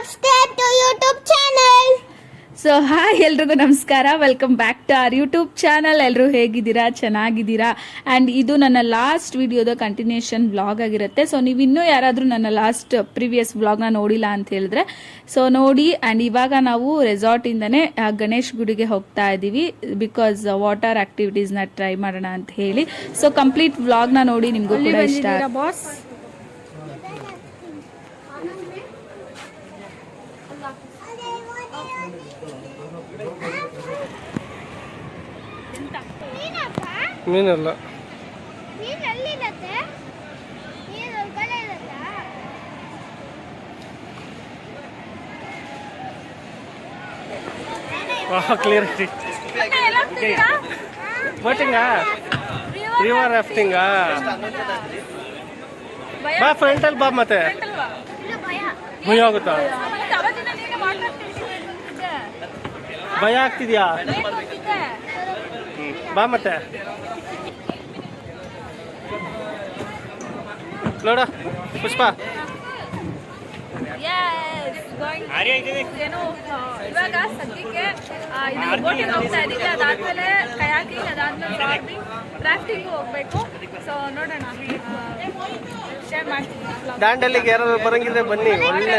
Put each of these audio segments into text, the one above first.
subscribe to YouTube channel. So hi ಎಲ್ರಿಗೂ ನಮಸ್ಕಾರ. Welcome back to our YouTube channel ಎಲ್ಲರೂ ಹೇಗಿದ್ದೀರಾ? ಚೆನ್ನಾಗಿದ್ದೀರಾ? ಆ್ಯಂಡ್ ಇದು ನನ್ನ ಲಾಸ್ಟ್ ವಿಡಿಯೋದ ಕಂಟಿನ್ಯೂಷನ್ ವ್ಲಾಗ್ ಆಗಿರುತ್ತೆ. ಸೊ ನೀವು ಇನ್ನೂ ಯಾರಾದರೂ ನನ್ನ ಲಾಸ್ಟ್ ಪ್ರಿವಿಯಸ್ ವ್ಲಾಗ್ನ ನೋಡಿಲ್ಲ ಅಂತ ಹೇಳಿದ್ರೆ ಸೊ ನೋಡಿ ಆ್ಯಂಡ್ ಇವಾಗ ನಾವು ರೆಸಾರ್ಟಿಂದನೇ ಆ, ಗಣೇಶ್ ಗುಡಿಗೆ ಹೋಗ್ತಾ ಇದ್ದೀವಿ. ಬಿಕಾಸ್ ವಾಟರ್ ಆ್ಯಕ್ಟಿವಿಟೀಸ್ನ ಟ್ರೈ ಮಾಡೋಣ ಅಂತ ಹೇಳಿ. ಸೊ ಕಂಪ್ಲೀಟ್ ವ್ಲಾಗ್ನ ನೋಡಿ ನಿಮಗೂ ಕೂಡ ಇಷ್ಟ ಬಾಸ್ ಮೀನಲ್ಲ. ಕ್ಲಿಯರ್ ಬೋಟಿಂಗಾ ರಿವರ್ ರಾಫ್ಟಿಂಗಾ ಬಾ ಫ್ರಂಟಲ್ಲಿ ಬಾ ಮತ್ತೆ. ಭಯ. ಆಗುತ್ತಾ? ಭಯ ಆಗ್ತಿದ್ಯಾ? ಬಾ ಮತ್ತೆ. ನೋಡ ಪುಷ್ಪ. ಏನು ಇವಾಗ ಸದ್ಯಕ್ಕೆ ಇದು ಬೋಟಿಂಗ್ ಹೋಗ್ತಾ ಇದೀವಿ ಅದಾದ್ಮೇಲೆ ಕಯಾಕಿಂಗ್ ಅದಾದ್ಮೇಲೆ ಜಾರ್ಬಿಂಗ್ ರಾಫ್ಟಿಂಗ್ ಹೋಗ್ಬೇಕು. ಸೊ ನೋಡೋಣ. Share vlog. ದಾಂಡಲಿಗೆ ಯಾರು ಬರಂಗಿದ್ರೆ ಬನ್ನಿ. ಒಳ್ಳೆ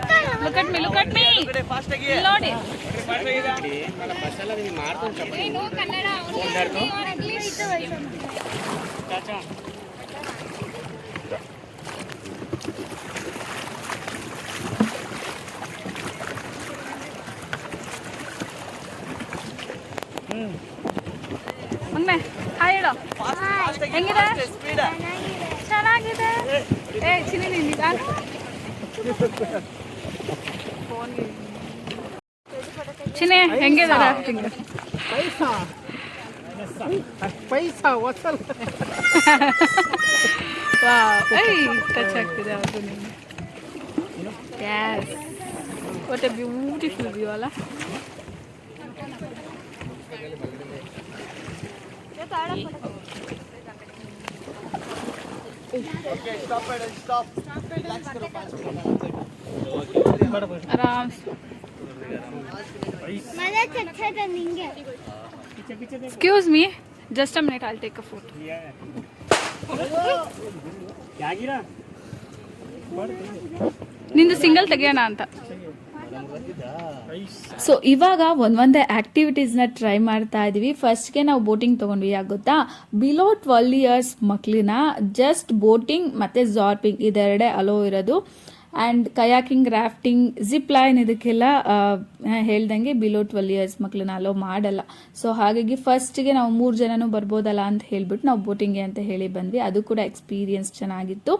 Look at me, look at me. ಇಲ್ಲಿ ನೋಡಿ ನೀನು ಕನ್ನಡ ಇಂಗ್ಲಿಷ್ ಮೊನ್ನೆ ಹಾಯ್ ಹೇಳು ಹೆಂಗಿದೆ ಚೆನ್ನಾಗಿದೆ. ಏ ಚಿನಿ ನೀನ್ ನಿಧಾನ ಚಿನಿ ಹೆಂಗಿದೆ ರಾಫ್ಟಿಂಗ್ ಪೈಸಾ ವಸಲ್ ವಾವ್ ಏಯ್ ಟಚ್ ಆಗ್ತಿದೆ ಅದು ನಿಮ್ಗೆ yes what a beautiful view ಅಲ್ಲ ಆರಾಮ್ ನಿಂಗೆ excuse me just a minute I'll take a photo ನಿಂದು ಸಿಂಗಲ್ ತೆಗಿಯೋಣ ಅಂತ. ಸೊ ಇವಾಗ ಒಂದೊಂದೇ ಆಕ್ಟಿವಿಟೀಸ್ನ ಟ್ರೈ ಮಾಡ್ತಾ ಇದೀವಿ. ಫಸ್ಟ್ಗೆ ನಾವು ಬೋಟಿಂಗ್ ತೊಗೊಂಡ್ವಿ. ಯಾಕೆ ಗೊತ್ತಾ? ಬಿಲೋ ಟ್ವೆಲ್ ಇಯರ್ಸ್ ಮಕ್ಕಳನ್ನ ಜಸ್ಟ್ ಬೋಟಿಂಗ್ ಮತ್ತು ಜಾರ್ಪಿಂಗ್ ಇದೆರಡೇ ಅಲೋ ಇರೋದು. And kayaking rafting zip line ಇದಕ್ಕೆಲ್ಲ ಹೇಳ್ದಂಗೆ ಬಿಲೋ ಟ್ವೆಲ್ ಇಯರ್ಸ್ ಮಕ್ಕಳನ್ನ ಅಲೋ ಮಾಡಲ್ಲ. ಸೊ ಹಾಗಾಗಿ ಫಸ್ಟ್ಗೆ ನಾವು ಮೂರು ಜನನೂ ಬರ್ಬೋದಲ್ಲ ಅಂತ ಹೇಳ್ಬಿಟ್ಟು ನಾವು ಬೋಟಿಂಗ್ಗೆ ಅಂತ ಹೇಳಿ ಬಂದ್ವಿ. ಅದು ಕೂಡ ಎಕ್ಸ್ಪೀರಿಯನ್ಸ್ ಚೆನ್ನಾಗಿತ್ತು.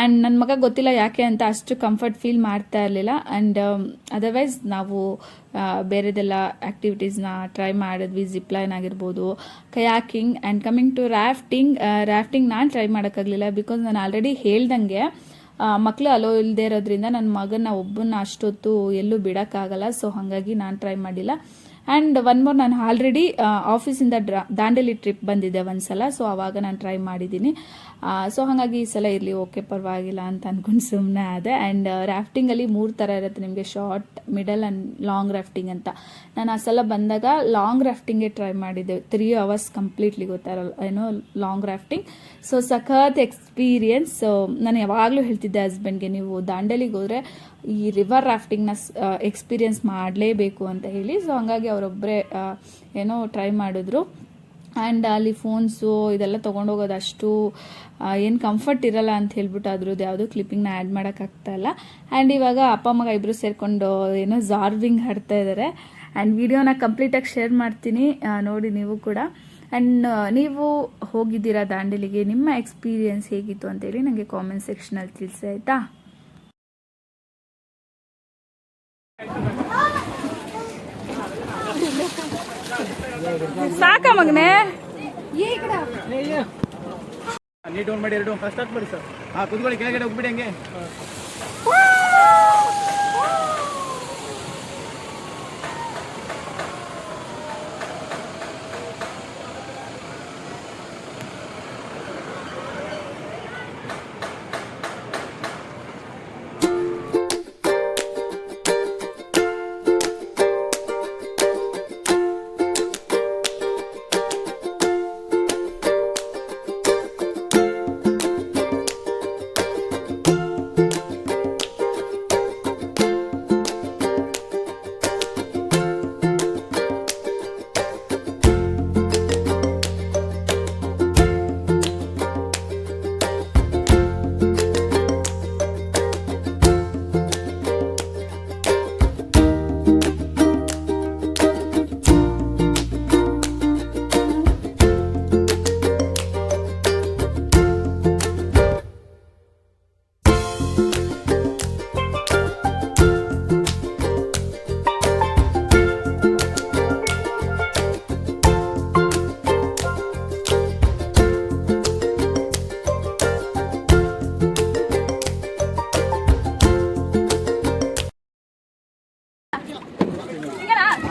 ಆ್ಯಂಡ್ ನನ್ನ ಮಗ ಗೊತ್ತಿಲ್ಲ ಯಾಕೆ ಅಂತ ಅಷ್ಟು ಕಂಫರ್ಟ್ ಫೀಲ್ ಮಾಡ್ತಾ ಇರಲಿಲ್ಲ. ಆ್ಯಂಡ್ ಅದರ್ವೈಸ್ ನಾವು ಬೇರೆದೆಲ್ಲ ಆ್ಯಕ್ಟಿವಿಟೀಸ್ನ ಟ್ರೈ ಮಾಡಿದ್ವಿ. ಜಿಪ್ ಲೈನ್ ಆಗಿರ್ಬೋದು kayaking and coming to rafting rafting ನಾನು ಟ್ರೈ ಮಾಡೋಕ್ಕಾಗಲಿಲ್ಲ ಬಿಕಾಸ್ ನಾನು ಆಲ್ರೆಡಿ ಹೇಳ್ದಂಗೆ ಮಕ್ಕಳು ಅಲೋ ಇಲ್ಲದೆ ಇರೋದ್ರಿಂದ ನನ್ನ ಮಗನ ಒಬ್ಬನ ಅಷ್ಟೊತ್ತು ಎಲ್ಲೂ ಬಿಡೋಕ್ಕಾಗಲ್ಲ. ಸೊ ಹಾಗಾಗಿ ನಾನು ಟ್ರೈ ಮಾಡಿಲ್ಲ. ಆ್ಯಂಡ್ ಒನ್ ಮೋರ್ ನಾನು ಆಲ್ರೆಡಿ ಆಫೀಸಿಂದ ಡ್ರಾ ದಾಂಡೇಲಿ ಟ್ರಿಪ್ ಬಂದಿದ್ದೆ ಒಂದ್ಸಲ ಸೊ ಅವಾಗ ನಾನು ಟ್ರೈ ಮಾಡಿದ್ದೀನಿ. ಸೊ ಹಾಗಾಗಿ ಈ ಸಲ ಇರಲಿ ಓಕೆ ಪರವಾಗಿಲ್ಲ ಅಂತ ಅಂದ್ಕೊಂಡು ಸುಮ್ಮನೆ ಆದೆ. ಆ್ಯಂಡ್ ರಾಫ್ಟಿಂಗಲ್ಲಿ ಮೂರು ಥರ ಇರುತ್ತೆ ನಿಮಗೆ short middle and long rafting ಅಂತ. ನಾನು ಆ ಸಲ ಬಂದಾಗ ಲಾಂಗ್ ರಾಫ್ಟಿಂಗೇ ಟ್ರೈ ಮಾಡಿದ್ದೆ ತ್ರೀ ಅವರ್ಸ್ ಕಂಪ್ಲೀಟ್ಲಿ ಗೊತ್ತಾರಲ್ಲ, ಏನೋ ಲಾಂಗ್ ರಾಫ್ಟಿಂಗ್ ಸೊ ಸಖತ್ ಎಕ್ಸ್ಪೀರಿಯನ್ಸ್ ಸೊ ನಾನು ಯಾವಾಗಲೂ ಹೇಳ್ತಿದ್ದೆ ಹಸ್ಬೆಂಡ್ಗೆ ನೀವು ದಾಂಡೇಲಿಗೆ ಹೋದರೆ ಈ ರಿವರ್ ರಾಫ್ಟಿಂಗ್ನ ಎಕ್ಸ್ಪೀರಿಯನ್ಸ್ ಮಾಡಲೇಬೇಕು ಅಂತ ಹೇಳಿ. ಸೊ ಹಂಗಾಗಿ ಅವರೊಬ್ಬರೇ ಏನೋ ಟ್ರೈ ಮಾಡಿದ್ರು. ಆ್ಯಂಡ್ ಅಲ್ಲಿ ಫೋನ್ಸು ಇದೆಲ್ಲ ತೊಗೊಂಡೋಗೋದು ಅಷ್ಟು ಏನು ಕಂಫರ್ಟ್ ಇರಲ್ಲ ಅಂತ ಹೇಳ್ಬಿಟ್ಟು ಅದ್ರದ್ದು ಯಾವುದೋ ಕ್ಲಿಪ್ಪಿಂಗ್ನ ಆ್ಯಡ್ ಮಾಡೋಕ್ಕಾಗ್ತಾಯಿಲ್ಲ ಆ್ಯಂಡ್ ಇವಾಗ ಅಪ್ಪ ಅಮ್ಮಗ ಇಬ್ಬರು ಸೇರಿಕೊಂಡು ಏನೋ ಜಾರ್ವಿಂಗ್ ಹಾಡ್ತಾ ಇದ್ದಾರೆ ಆ್ಯಂಡ್ ವಿಡಿಯೋನ ಕಂಪ್ಲೀಟಾಗಿ ಶೇರ್ ಮಾಡ್ತೀನಿ ನೋಡಿ ನೀವು ಕೂಡ. ಆ್ಯಂಡ್ ನೀವು ಹೋಗಿದ್ದೀರಾ ದಾಂಡೇಲಿಗೆ? ನಿಮ್ಮ ಎಕ್ಸ್ಪೀರಿಯೆನ್ಸ್ ಹೇಗಿತ್ತು ಅಂತೇಳಿ ನನಗೆ ಕಾಮೆಂಟ್ ಸೆಕ್ಷನಲ್ಲಿ ತಿಳಿಸಿ, ಆಯಿತಾ? ಮಗನೇ? ನೀಟ್ ಡೌನ್ ಮಾಡಿ ಎರಡು. ಸ್ಟಾರ್ಟ್ ಮಾಡಿ ಸರ್. ಹಾ ಕುತ್ಕೊಳ್ಳಿ ಕೆಳಗಡೆ ಹೋಗ್ಬಿಡಿ ಹಂಗೆ.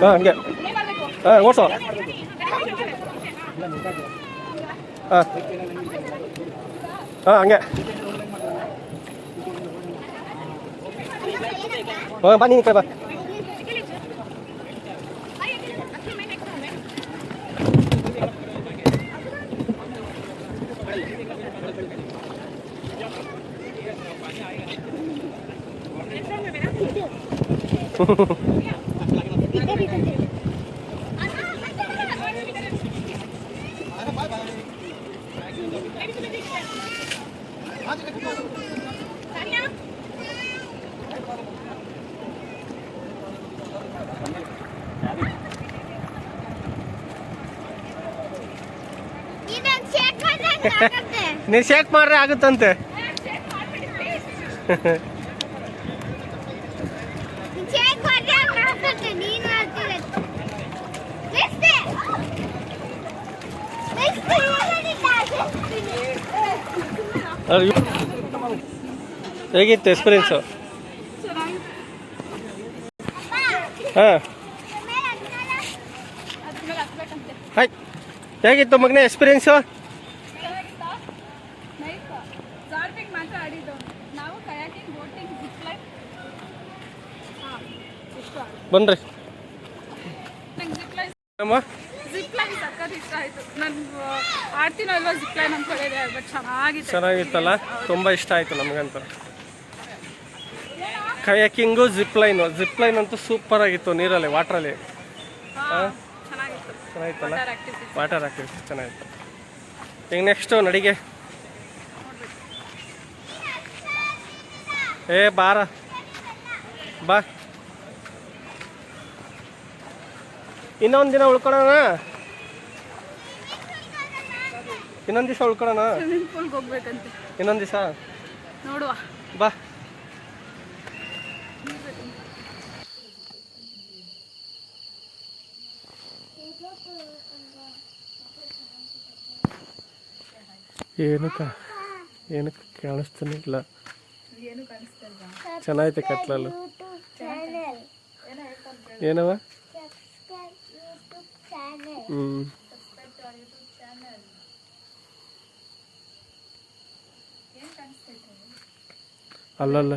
ಹಾಂ ಹಂಗೆ ಹಾಂ ಓಡಿಸೋ ಹಾಂ ಹಾಂ ಹಂಗೆ ಹಾಂ ಬಾ ನೀನು ಈ ಕಡೆ ಬಾ ಇದನ್ನ ನೀನು ಶೇಕ್ ಮಾಡ್ರೆ ಆಗುತ್ತಂತೆ. ಹೇಗಿತ್ತು ಎಕ್ಸ್ಪೀರಿಯನ್ಸು ಹಾಂ? ಹಾಯ್ ಹೇಗಿತ್ತು ಮಗನೇ ಎಕ್ಸ್ಪೀರಿಯನ್ಸು ಜಾರ್ಪಿಂಗ್ ಮಾತ್ರ ಆಡಿದ್ದು ನಾವು ಕಯಾಕಿಂಗ್ ಬೋಟಿಂಗ್ ಜಿಪ್ ಲೈನ್ ಬನ್ರಿ. ಜಿಪ್ ಅಮ್ಮ? ಜಿಪ್ ಸಕ್ಕತ್ ಇಷ್ಟ ಆಯಿತು. ನನ್ಗೆ ಆಡ್ತೀನೋ ಜಿಪ್ ಲೈನ್ ಅನ್ಕೊಂಡಿದ್ದೆ ಬಟ್ ಚೆನ್ನಾಗಿತ್ತು. ಚೆನ್ನಾಗಿತ್ತಲ್ಲ? ತುಂಬ ಇಷ್ಟ ಆಯಿತು ನಮಗಂತೂ. Kayaking zip line zip line ಅಂತೂ ಸೂಪರ್ ಆಗಿತ್ತು ನೀರಲ್ಲಿ ವಾಟ್ರಲ್ಲಿ ಚೆನ್ನಾಗಿತ್ತಲ್ಲ? ವಾಟರ್ ಆಕ್ಟಿವಿಟಿ ಚೆನ್ನಾಗಿತ್ತು. ಈಗ ನೆಕ್ಸ್ಟು ನಡಿಗೆ. ಏ ಬಾರ. ಬಾ. ಇನ್ನೊಂದು ದಿನ ಉಳ್ಕೊಳ್ಳೋಣ ಇನ್ನೊಂದು ದಿವಸ ಉಳ್ಕೊಳ್ಳೋಣ ಹೋಗ್ಬೇಕಂತೆ. ಇನ್ನೊಂದು ದಿವಸ. ನೋಡುವ. ಬಾ. ಏನಕ್ಕ? ಏನಕ್ಕೆ ಕಾಣಿಸ್ತಾನೆ ಇಲ್ಲ. ಚೆನ್ನಾಗೈತೆ ಕತ್ಲಲ್ಲಿ. ಏನವ. ಅಲ್ಲಲ್ಲ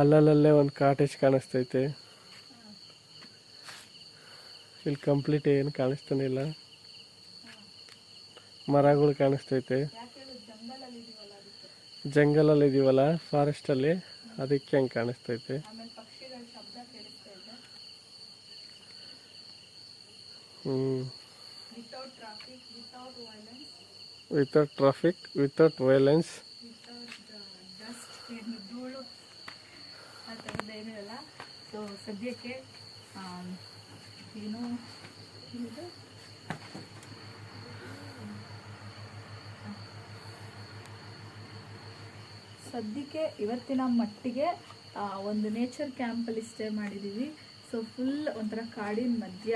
ಅಲ್ಲಲ್ಲೇ ಒಂದು ಕಾಟೇಜ್ ಕಾಣಿಸ್ತೈತೆ. ಇಲ್ಲಿ ಕಂಪ್ಲೀಟ್ ಏನು ಕಾಣಿಸ್ತಾನೆ ಮರಗಳು ಕಾಣಿಸ್ತೈತೆ. ಜಂಗಲಲ್ಲಿ ಇದೀವಲ್ಲ ಫಾರೆಸ್ಟಲ್ಲಿ ಅದಕ್ಕೆ ಹಂಗೆ ಕಾಣಿಸ್ತೈತೆ. ವಿತೌಟ್ ಟ್ರಾಫಿಕ್ ವಿತೌಟ್ ವೈಲೆನ್ಸ್ ಧೂಳು ಆ ಥರದ್ದು ಏನೂ ಸೊ ಸದ್ಯಕ್ಕೆ ಏನು ಸದ್ಯಕ್ಕೆ ಇವತ್ತಿನ ಮಟ್ಟಿಗೆ ಒಂದು ನೇಚರ್ ಕ್ಯಾಂಪಲ್ಲಿ ಸ್ಟೇ ಮಾಡಿದ್ದೀವಿ ಸೊ ಫುಲ್ ಒಂಥರ ಕಾಡಿನ ಮಧ್ಯ.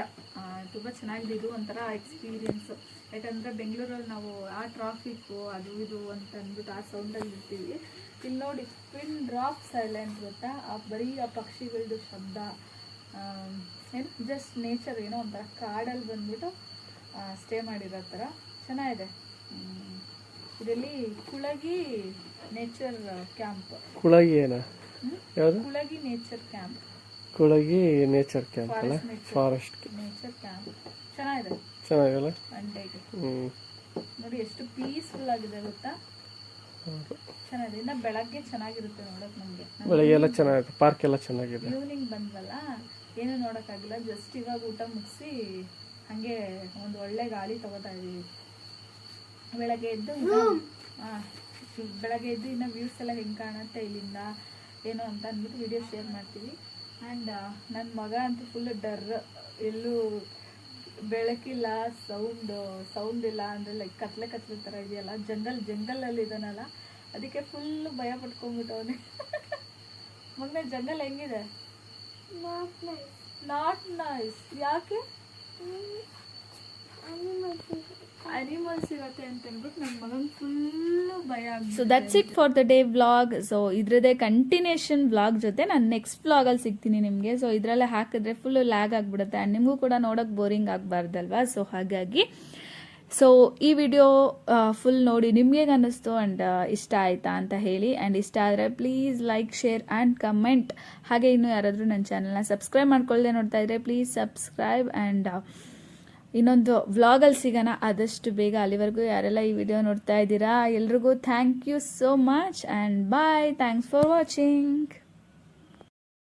ತುಂಬ ಚೆನ್ನಾಗಿದೆ. ಇದು ಒಂಥರ ಎಕ್ಸ್ಪೀರಿಯೆನ್ಸು ಯಾಕಂದರೆ ಬೆಂಗಳೂರಲ್ಲಿ ನಾವು ಆ ಟ್ರಾಫಿಕ್ಕು ಅದು ಇದು ಅಂತ ಅಂದ್ಬಿಟ್ಟು ಆ ಸೌಂಡಲ್ಲಿ ಇರ್ತೀವಿ. ಇಲ್ಲಿ ನೋಡಿ ಪಿನ್ ಡ್ರಾಪ್ ಸೈಲೆಂಟ್ ಗೊತ್ತಾ? ಆ ಬರೀ ಆ ಪಕ್ಷಿಗಳದ್ದು ಶಬ್ದ ಏನು ಜಸ್ಟ್ ನೇಚರ್ ಏನೋ ಒಂಥರ ಕಾಡಲ್ಲಿ ಬಂದ್ಬಿಟ್ಟು ಸ್ಟೇ ಮಾಡಿರೋ ಥರ. ಚೆನ್ನಾಗಿದೆ. ಇದರಲ್ಲಿ Kulagi nature camp Kulagi Kulagi nature camp Kulagi nature camp ಅಲ್ಲ? ಫಾರೆಸ್ಟ್ ನೇಚರ್ ಕ್ಯಾಂಪ್ ಚೆನ್ನಾಗಿದೆ. ಚೆನ್ನಾಗಲ್ಲ? ಹ್ಞೂ ನೋಡಿ ಎಷ್ಟು ಪೀಸ್ಫುಲ್ ಆಗಿದೆ ಗೊತ್ತಾ? ಚೆನ್ನಾಗಿದೆ. ಇನ್ನು ಬೆಳಗ್ಗೆ ಚೆನ್ನಾಗಿರುತ್ತೆ ನೋಡೋಕೆ ನಮಗೆ. ಬೆಳಗ್ಗೆ ಎಲ್ಲ ಚೆನ್ನಾಗಿದೆ ಪಾರ್ಕ್ ಎಲ್ಲ ಚೆನ್ನಾಗಿದೆ. ಈವ್ನಿಂಗ್ ಬಂದ್ವಲ್ಲ ಏನು ನೋಡೋಕ್ಕಾಗಿಲ್ಲ. ಜಸ್ಟ್ ಇವಾಗ ಊಟ ಮುಗಿಸಿ ಹಂಗೆ ಒಂದು ಒಳ್ಳೆ ಗಾಳಿ ತಗೋತಾ ಇದೀವಿ. ಬೆಳಗ್ಗೆ ಎದ್ದು ಹಾಂ ಬೆಳಗ್ಗೆ ಎದ್ದು ಇನ್ನು ವ್ಯೂಸ್ ಎಲ್ಲ ಹೆಂಗೆ ಕಾಣುತ್ತೆ ಇಲ್ಲಿಂದ ಏನು ಅಂತ ಅಂದ್ಬಿಟ್ಟು ವಿಡಿಯೋ ಶೇರ್ ಮಾಡ್ತೀವಿ. ಆ್ಯಂಡ್ ನನ್ನ ಮಗ ಅಂತೂ ಫುಲ್ ಡರ್. ಎಲ್ಲೂ ಬೆಳಕಿಲ್ಲ ಸೌಂಡ್ ಸೌಂಡ್ ಇಲ್ಲ ಅಂದರೆ ಲೈಕ್ ಕತ್ಲೆ ಕತ್ಲೆ ಥರ ಇದೆಯಲ್ಲ ಜಂಗಲ್ ಜಂಗಲಲ್ಲಿ ಇದ್ದಾನಲ್ಲ ಅದಕ್ಕೆ ಫುಲ್ ಭಯ ಪಟ್ಕೊಂಡ್ಬಿಟ್ಟವನೆ ಮೊನ್ನೆ ಜಂಗಲ್ ಹೆಂಗಿದೆ. ನಾಟ್ ನೈಸ್ ಯಾಕೆ. ಇರುತ್ತೆ ಅಂತ ನನ್ನ so that's it for the day vlog so ಇದ್ರದೇ continuation vlog ಜೊತೆ ನಾನು ನೆಕ್ಸ್ಟ್ ವ್ಲಾಗಲ್ಲಿ ಸಿಗ್ತೀನಿ ನಿಮಗೆ. ಸೊ ಇದರಲ್ಲೇ ಹಾಕಿದ್ರೆ ಫುಲ್ ಲ್ಯಾಗ್ ಆಗಿಬಿಡುತ್ತೆ. ನಿಮಗೂ ಕೂಡ ನೋಡೋಕೆ ಬೋರಿಂಗ್ ಆಗಬಾರ್ದಲ್ವಾ? ಸೊ ಹಾಗಾಗಿ ಸೊ ಈ ವಿಡಿಯೋ ಫುಲ್ ನೋಡಿ ನಿಮ್ಗೆ ಅನ್ನಿಸ್ತು ಆ್ಯಂಡ್ ಇಷ್ಟ ಆಯ್ತಾ ಅಂತ ಹೇಳಿ. ಆ್ಯಂಡ್ ಇಷ್ಟ ಆದರೆ please like share and comment ಹಾಗೆ ಇನ್ನೂ ಯಾರಾದರೂ ನನ್ನ ಚಾನಲ್ನ ಸಬ್ಸ್ಕ್ರೈಬ್ ಮಾಡ್ಕೊಳ್ಳದೆ ನೋಡ್ತಾ ಇದ್ರೆ ಪ್ಲೀಸ್ ಸಬ್ಸ್ಕ್ರೈಬ್ ಆ್ಯಂಡ್ ಇನ್ನೊಂದು ವ್ಲಾಗಲ್ಲಿ ಸಿಗೋಣ. ಆದಷ್ಟು ಬೇಗ ಅಲ್ಲಿವರೆಗೂ ಯಾರೆಲ್ಲ ಈ ವಿಡಿಯೋ ನೋಡ್ತಾ ಇದ್ದೀರಾ, ಎಲ್ರಿಗೂ thank you so much and bye thanks for watching